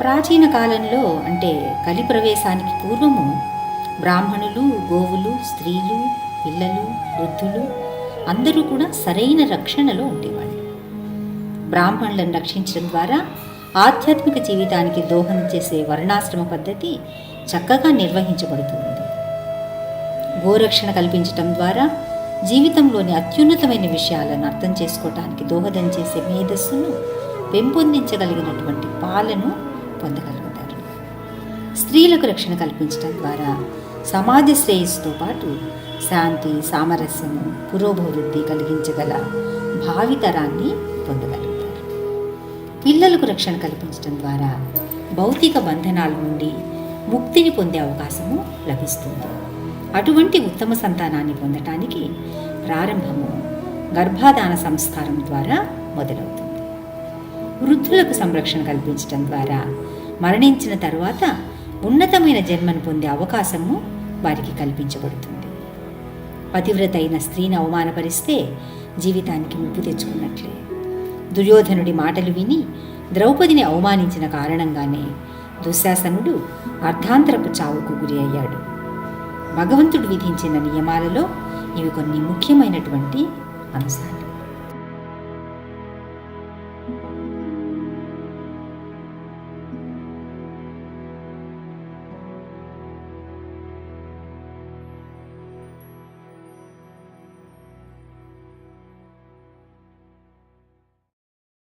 ప్రాచీన కాలంలో అంటే కలి ప్రవేశానికి పూర్వము బ్రాహ్మణులు గోవులు స్త్రీలు పిల్లలు వృద్ధులు అందరూ కూడా సరైన రక్షణలో ఉండేవాళ్ళు. బ్రాహ్మణులను రక్షించడం ద్వారా ఆధ్యాత్మిక జీవితానికి దోహదం చేసే వర్ణాశ్రమ పద్ధతి చక్కగా నిర్వహించబడుతుంది గోరక్షణ కల్పించటం ద్వారా జీవితంలోని అత్యున్నతమైన విషయాలను అర్థం చేసుకోవటానికి దోహదం చేసే మేధస్సును పెంపొందించగలిగినటువంటి పాలను పొందగలుగుతారు. స్త్రీలకు రక్షణ కల్పించడం ద్వారా సమాజ శ్రేయస్సుతో పాటు శాంతి సామరస్యము పురోభివృద్ధి కలిగించగల భావితరాన్ని పొందగలుగుతారు. పిల్లలకు రక్షణ కల్పించడం ద్వారా భౌతిక బంధనాల నుండి ముక్తిని పొందే అవకాశము లభిస్తుంది. అటువంటి ఉత్తమ సంతానాన్ని పొందటానికి ప్రారంభము గర్భాధాన సంస్కారం ద్వారా మొదలవుతుంది. వృద్ధులకు సంరక్షణ కల్పించటం ద్వారా మరణించిన తరువాత ఉన్నతమైన జన్మను పొందే అవకాశము వారికి కల్పించబడుతుంది. పతివ్రత అయిన స్త్రీని అవమానపరిస్తే జీవితానికి ముప్పు తెచ్చుకున్నట్లే. దుర్యోధనుడి మాటలు విని ద్రౌపదిని అవమానించిన కారణంగానే దుశ్శాసనుడు అర్ధాంతరపు చావుకు గురి అయ్యాడు. భగవంతుడు విధించిన నియమాలలో ఇవి కొన్ని ముఖ్యమైనటువంటి అంశాలు.